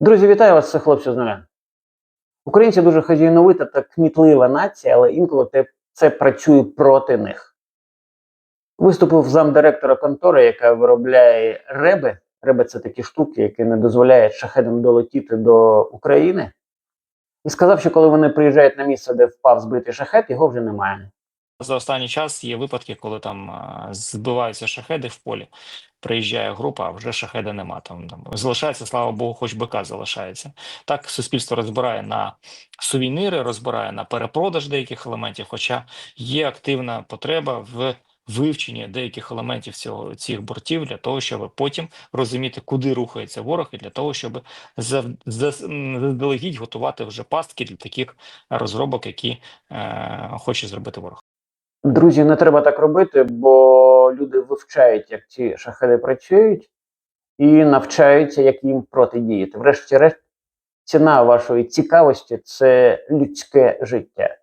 Друзі, вітаю вас, це хлопці з нуля. Українці дуже хазяйновита та кмітлива нація, але інколи це працює проти них. Виступив замдиректора контори, яка виробляє реби. Реби це такі штуки, які не дозволяють шахедам долетіти до України. І сказав, що коли вони приїжджають на місце, де впав збитий шахет, його вже немає. За останній час є випадки, коли там збиваються шахеди в полі. Приїжджає група, а вже шахеда нема. Там, там залишається, слава Богу, хоч БК залишається. Так суспільство розбирає на сувеніри, розбирає на перепродаж деяких елементів, хоча є активна потреба в вивченні деяких елементів цього цих бортів для того, щоб потім розуміти, куди рухається ворог, і для того, щоб заздалегідь готувати вже пастки для таких розробок, які е, хоче зробити ворог. Друзі, не треба так робити, бо люди вивчають, як ці шахеди працюють, і навчаються, як їм протидіяти. Врешті-решт, ціна вашої цікавості це людське життя.